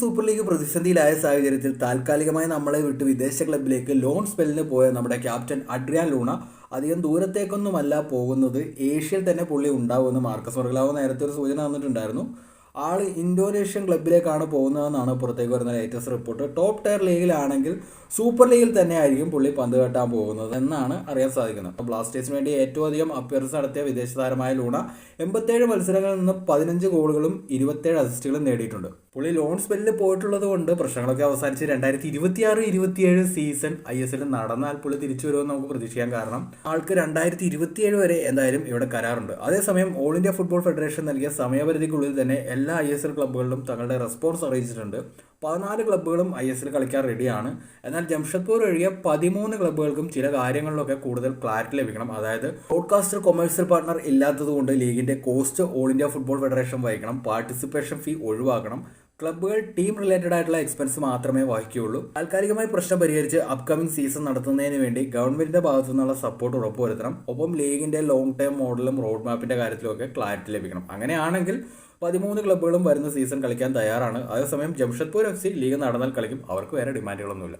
Super league പ്രതിസന്ധിയിലായ സാഹചര്യത്തിൽ താൽക്കാലികമായി നമ്മളെ വിട്ട് വിദേശ ക്ലബിലേക്ക് ലോൺ സ്പെല്ലിന് പോയ നമ്മുടെ ക്യാപ്റ്റൻ അഡ്രിയാൻ ലൂണ അധികം ദൂരത്തേക്കൊന്നുമല്ല പോകുന്നത് ഏഷ്യയിൽ തന്നെ പുള്ളി ഉണ്ടാവുമെന്ന് മാർക്കസ് വർഗലാവ് നേരത്തെ ഒരു സൂചന തന്നിട്ടുണ്ടായിരുന്നു. ആൾ ഇന്തോനേഷ്യൻ ക്ലബിലേക്കാണ് പോകുന്നതെന്നാണ് പുറത്തേക്ക് വരുന്ന ലേറ്റസ്റ്റ് റിപ്പോർട്ട് ടോപ്പ് ടയർ ലീഗിലാണെങ്കിൽ സൂപ്പർ ലീഗിൽ തന്നെ ആയിരിക്കും പുള്ളി പന്ത് കെട്ടാൻ പോകുന്നത് എന്നാണ് അറിയാൻ സാധിക്കുന്നത്. ബ്ലാസ്റ്റേഴ്സിന് വേണ്ടി ഏറ്റവും അധികം അപ്പിയറൻസ് നടത്തിയ വിദേശ താരമായ ലൂണ എൺപത്തേഴ് മത്സരങ്ങളിൽ നിന്ന് പതിനഞ്ച് ഗോളുകളും ഇരുപത്തേഴ് അസിസ്റ്റുകളും നേടിയിട്ടുണ്ട്. പുള്ളി ലോൺ സ്പെല്ലിൽ പോയിട്ടുള്ളത് കൊണ്ട് പ്രശ്നങ്ങളൊക്കെ അവസാനിച്ച് രണ്ടായിരത്തി ഇരുപത്തിയാറ് ഇരുപത്തിയേഴ് സീസൺ ഐ എസ് എൽ നടന്നാൽ പുള്ളി തിരിച്ചു വരുമെന്ന് നമുക്ക് പ്രതീക്ഷിക്കാൻ കാരണം ആൾക്ക് രണ്ടായിരത്തി ഇരുപത്തിയേഴ് വരെ എന്തായാലും ഇവിടെ കരാറുണ്ട്. അതേസമയം ഓൾ ഇന്ത്യ ഫുട്ബോൾ ഫെഡറേഷൻ നൽകിയ സമയപരിധിക്കുള്ളിൽ തന്നെ എല്ലാ ഐ എസ് എൽ ക്ലബ്ബുകളിലും തങ്ങളുടെ റെസ്പോൺസ് അറിയിച്ചിട്ടുണ്ട്. പതിനാല് ക്ലബ്ബുകളും ഐ എസ് എൽ കളിക്കാൻ റെഡിയാണ് എന്നാൽ ജംഷഡ്പൂർ ഒഴികെ പതിമൂന്ന് ക്ലബ്ബുകൾക്കും ചില കാര്യങ്ങളിലൊക്കെ കൂടുതൽ ക്ലാരിറ്റി ലഭിക്കണം. അതായത് ബ്രോഡ്കാസ്റ്റർ കൊമേഴ്സ്യൽ പാർട്ണർ ഇല്ലാത്തതുകൊണ്ട് ലീഗിന്റെ cost all India football federation വഹിക്കണം. പാർട്ടിസിപ്പേഷൻ ഫീ ഒഴിവാക്കണം. ക്ലബ്ബുകൾ ടീം റിലേറ്റഡ് ആയിട്ടുള്ള എക്സ്പെൻസ് മാത്രമേ വഹിക്കുകയുള്ളൂ. താൽക്കാലികമായി പ്രശ്നം പരിഹരിച്ച് അപ്കമിംഗ് സീസൺ നടത്തുന്നതിന് വേണ്ടി ഗവൺമെന്റിന്റെ ഭാഗത്തു നിന്നുള്ള സപ്പോർട്ട് ഉറപ്പുവരുത്തണം. ഒപ്പം ലീഗിന്റെ ലോങ് ടേം മോഡലും റോഡ് മാപ്പിന്റെ കാര്യത്തിലും ഒക്കെ ക്ലാരിറ്റി ലഭിക്കണം. അങ്ങനെയാണെങ്കിൽ പതിമൂന്ന് ക്ലബ്ബുകളും വരുന്ന സീസൺ കളിക്കാൻ തയ്യാറാണ്. അതേസമയം ജംഷഡ്പൂർ എഫ് സി ലീഗ് നടന്നാൽ കളിക്കും. അവർക്ക് വേറെ ഡിമാൻഡുകളൊന്നുമില്ല.